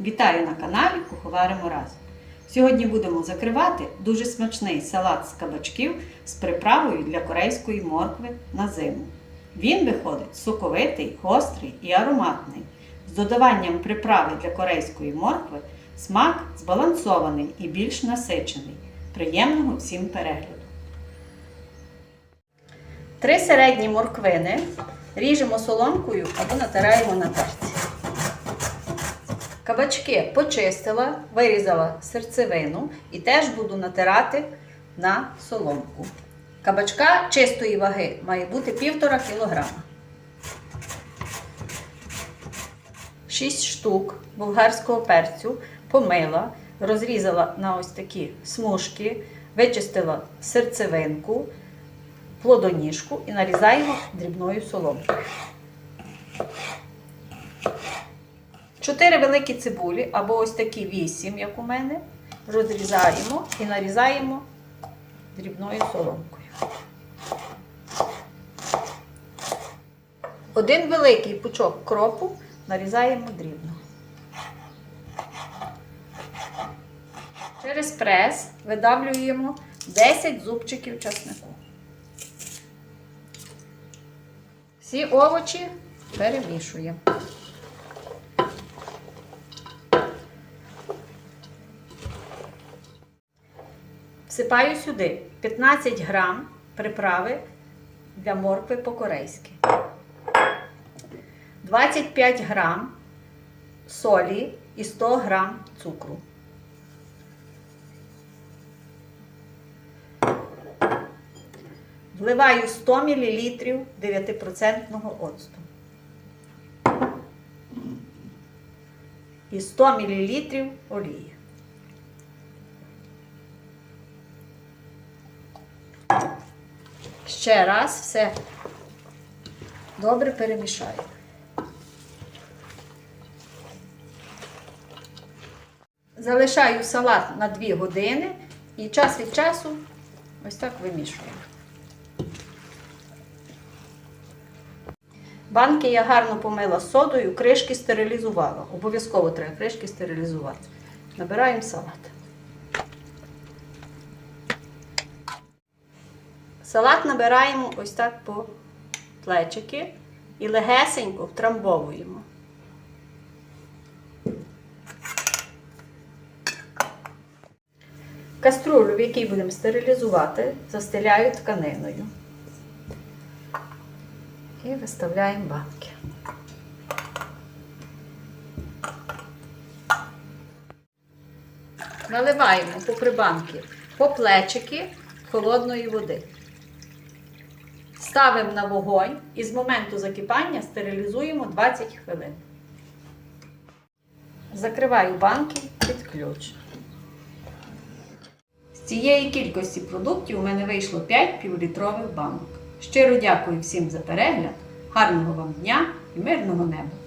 Вітаю на каналі Куховаримо разом. Сьогодні будемо закривати дуже смачний салат з кабачків з приправою для корейської моркви на зиму. Він виходить соковитий, гострий і ароматний. З додаванням приправи для корейської моркви смак збалансований і більш насичений. Приємного всім перегляду! Три середні морквини ріжемо соломкою або натираємо на терці. Кабачки почистила, вирізала серцевину і теж буду натирати на соломку. Кабачка чистої ваги має бути 1,5 кг. 6 штук болгарського перцю помила, розрізала на ось такі смужки, вичистила серцевинку, плодоніжку і нарізаємо дрібною соломкою. Чотири великі цибулі, або ось такі вісім, як у мене, розрізаємо і нарізаємо дрібною соломкою. Один великий пучок кропу нарізаємо дрібно. Через прес видавлюємо 10 зубчиків часнику. Всі овочі перемішуємо. Всипаю сюди 15 грам приправи для моркви по-корейськи. 25 грам солі і 100 грам цукру. Вливаю 100 мл 9% оцту. І 100 мл олії. Ще раз все добре перемішаю. Залишаю салат на 2 години і час від часу ось так вимішую. Банки я гарно помила содою, кришки стерилізувала. Обов'язково треба кришки стерилізувати. Набираємо салат. Салат набираємо ось так по плечики і легесенько втрамбовуємо. Каструлю, в якій будемо стерилізувати, застеляю тканиною. І виставляємо банки. Наливаємо попри банки по плечики холодної води. Ставимо на вогонь і з моменту закипання стерилізуємо 20 хвилин. Закриваю банки під ключ. З цієї кількості продуктів у мене вийшло 5 півлітрових банок. Щиро дякую всім за перегляд, гарного вам дня і мирного неба!